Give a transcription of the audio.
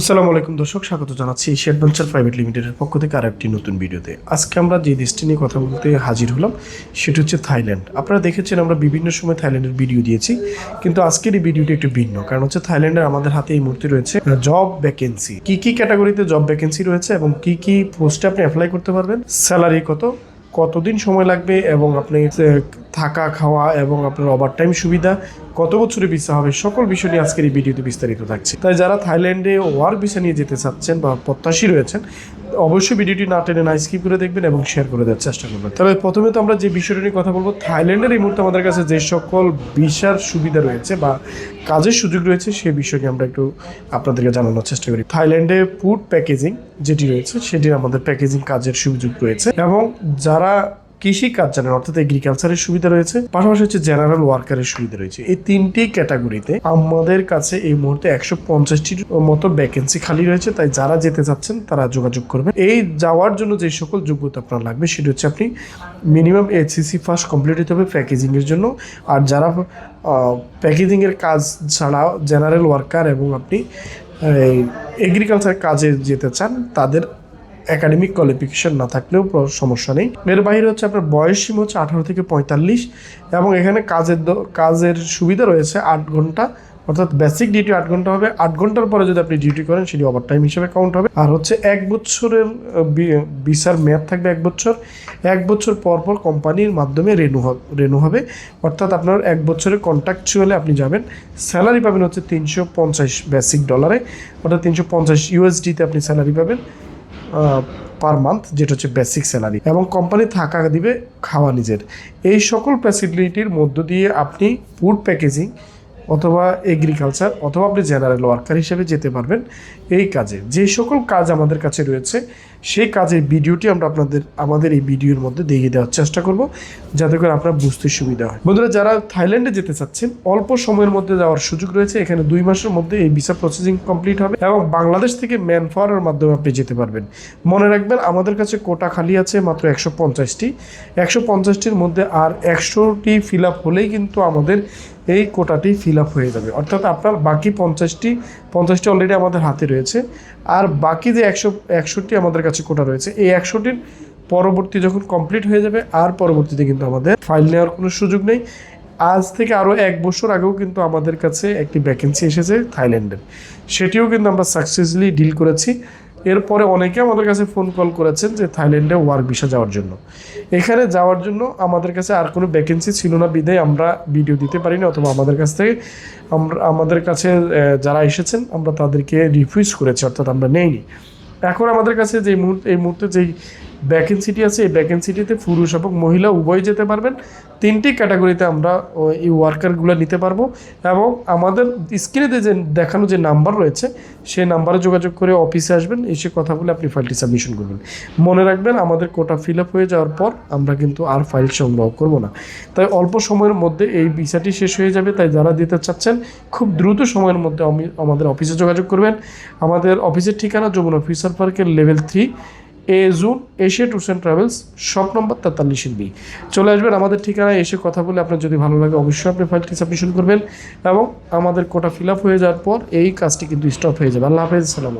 আসসালামু আলাইকুম দর্শক, স্বাগত জানাচ্ছি এশিয়া অ্যাডভেঞ্চার প্রাইভেট লিমিটেডের পক্ষ থেকে আর একটি নতুন ভিডিওতে। আজকে আমরা যে দেশটি নিয়ে কথা বলতে হাজির হলাম, সেটি হচ্ছে থাইল্যান্ড। আপনারা দেখেছেন আমরা বিভিন্ন সময় থাইল্যান্ডের ভিডিও দিয়েছি, কিন্তু আজকের এই ভিডিওটি একটু ভিন্ন, কারণ হচ্ছে থাইল্যান্ডের আমাদের হাতে এই মুহূর্তে রয়েছে জব ভ্যাকেন্সি কি কি ক্যাটাগরিতে জব ভ্যাকেন্সি রয়েছে এবং কি কি পোস্টে আপনি অ্যাপ্লাই করতে পারবেন? স্যালারি কত? কতদিন সময় লাগবে? এবং আপনি থাকা, খাওয়া এবং আপনার ওভারটাইম সুবিধা কত বছরের ভিসা হবে সকল বিষয় নিয়ে আজকের এই ভিডিওতে বিস্তারিত থাকছে। তাই যারা থাইল্যান্ডে ওয়ার ভিসা নিয়ে যেতে চাচ্ছেন বা প্রত্যাশী রয়েছেন, অবশ্যই ভিডিওটি না টেনে না স্কিপ করে দেখবেন এবং শেয়ার করে দেওয়ার চেষ্টা করবেন। তবে প্রথমে তো আমরা যে বিষয়টি নিয়ে কথা বলব, থাইল্যান্ডের এই মুহূর্তে আমাদের কাছে যে সকল ভিসার সুবিধা রয়েছে বা কাজের সুযোগ রয়েছে সেই বিষয় নিয়ে আমরা একটু আপনাদেরকে জানানোর চেষ্টা করি। থাইল্যান্ডে ফুড প্যাকেজিং যেটি রয়েছে, সেটির আমাদের প্যাকেজিং কাজের সুযোগ রয়েছে এবং যারা কৃষি কাজ জানেন অর্থাৎ এগ্রিকালচারের সুবিধা রয়েছে, পাশাপাশি হচ্ছে জেনারেল ওয়ার্কারের সুবিধা রয়েছে। এই তিনটি ক্যাটাগরিতে আমাদের কাছে এই মুহূর্তে একশো পঞ্চাশটির মতো ভ্যাকেন্সি খালি রয়েছে, তাই যারা যেতে চাচ্ছেন তারা যোগাযোগ করবেন। এই যাওয়ার জন্য যে সকল যোগ্যতা আপনার লাগবে, সেটি হচ্ছে আপনি মিনিমাম এইচসিসি ফার্স্ট কমপ্লিট হতে হবে প্যাকেজিংয়ের জন্য। আর যারা প্যাকেজিংয়ের কাজ ছাড়া জেনারেল ওয়ার্কার এবং আপনি এগ্রিকালচার কাজে যেতে চান, তাদের একাডেমিক কোয়ালিফিকেশন না থাকলেও সমস্যা নেই। এর বাইরে হচ্ছে আপনার বয়স সীমা হচ্ছে আঠারো থেকে পঁয়তাল্লিশ এবং এখানে কাজের কাজের সুবিধা রয়েছে আট ঘণ্টা, অর্থাৎ বেসিক ডিউটি আট ঘণ্টা হবে। আট ঘণ্টার পরে যদি আপনি ডিউটি করেন, সেটি ওভার টাইম হিসেবে কাউন্ট হবে। আর হচ্ছে এক বছরের ভিসার মেয়াদ থাকবে এক বছর। এক বছর পর পর কোম্পানির মাধ্যমে রেনু রেনু হবে। অর্থাৎ আপনার এক বছরের কন্ট্রাকচুয়ালে আপনি যাবেন। স্যালারি পাবেন হচ্ছে তিনশো পঞ্চাশ বেসিক ডলারে অর্থাৎ তিনশো পঞ্চাশ ইউএসডিতে আপনি স্যালারি পাবেন। পার মান্থ যেটা হচ্ছে বেসিক স্যালারি এবং কোম্পানি থাকা দিবে খাওয়া নিজের। এই সকল ফ্যাসিলিটির মধ্য দিয়ে আপনি ফুড প্যাকেজিং অথবা এগ্রিকালচার অথবা আপনি জেনারেল ওয়ার্কার হিসেবে যেতে পারবেন এই কাজে। যে সকল কাজ আমাদের কাছে রয়েছে সেই কাজের ভিডিওটি আমরা আপনাদের, আমাদের এই ভিডিওর মধ্যে দেখিয়ে দেওয়ার চেষ্টা করব, যাতে করে আপনার বুঝতে সুবিধা হয়। বন্ধুরা, যারা থাইল্যান্ডে যেতে চাচ্ছেন, অল্প সময়ের মধ্যে যাওয়ার সুযোগ রয়েছে। এখানে দুই মাসের মধ্যে এই ভিসা প্রসেসিং কমপ্লিট হবে এবং বাংলাদেশ থেকে ম্যান পাওয়ারের মাধ্যমে আপনি যেতে পারবেন। মনে রাখবেন, আমাদের কাছে কোটা খালি আছে মাত্র একশো পঞ্চাশটি। একশো পঞ্চাশটির মধ্যে আর একশোটি ফিল আপ হলেই কিন্তু আমাদের এই কোটাটি ফিল আপ হয়ে যাবে। অর্থাৎ আপনার বাকি পঞ্চাশটি পঞ্চাশটি অলরেডি আমাদের হাতে রয়েছে। আর বাকি যে একশো, একষট্টি আমাদের কাছে কোটা রয়েছে, এই একশোটির পরবর্তী যখন কমপ্লিট হয়ে যাবে, আর পরবর্তীতে কিন্তু আমাদের ফাইল নেওয়ার কোনো সুযোগ নেই। আজ থেকে আরও এক বছর আগেও কিন্তু আমাদের কাছে একটি ভ্যাকেন্সি এসেছে থাইল্যান্ডের। সেটিও কিন্তু আমরা সাকসেসফুলি ডিল করেছি। এরপরে অনেকে আমাদের কাছে ফোন কল করেছেন যে থাইল্যান্ডে ওয়ার্ক ভিসা যাওয়ার জন্য। এখানে যাওয়ার জন্য আমাদের কাছে আর কোনো ভ্যাকেন্সি ছিল না, বিধায় আমরা ভিডিও দিতে পারিনি, অথবা আমাদের কাছ থেকে আমরা, আমাদের কাছে যারা এসেছেন, আমরা তাদেরকে রিফিউজ করেছি, অর্থাৎ আমরা নেইনি। এখন আমাদের কাছে যে মুহূর্তে, এই মুহূর্তে যেই ভ্যাকেন্সিটি আছে, এই ভ্যাকেন্সিটিতে পুরুষ এবং মহিলা উভয় যেতে পারবেন। তিনটি ক্যাটাগরিতে আমরা এই ওয়ার্কারগুলো নিতে পারব। এবং আমাদের স্ক্রিনে যে দেখানো যে নাম্বার রয়েছে, সেই নাম্বারে যোগাযোগ করে অফিসে আসবেন, এসে কথা বলে আপনি ফাইলটি সাবমিশন করবেন। মনে রাখবেন, আমাদের কোটা ফিল আপ হয়ে যাওয়ার পর আমরা কিন্তু আর ফাইল সংগ্রহ করব না। তাই অল্প সময়ের মধ্যে এই ভিসাটি শেষ হয়ে যাবে। তাই যারা দিতে চাচ্ছেন, খুব দ্রুত সময়ের মধ্যে আমি- আমাদের অফিসে যোগাযোগ করবেন। আমাদের অফিসের ঠিকানা যমুনা অফিসার পার্কের level three A June Asia tours and travels shop number তেতাল্লিশ বি চলে আসবেন আমাদের ঠিকানায়, এসে কথা বলে আপনার যদি ভালো লাগে অবশ্যই আপনি ফাইলটি সাবমিশন করবেন এবং আমাদের কোটা ফিল আপ হয়ে যাওয়ার পর এই কাজটি কিন্তু স্টপ হয়ে যাবে। আল্লাহ হাফেজ, সালাম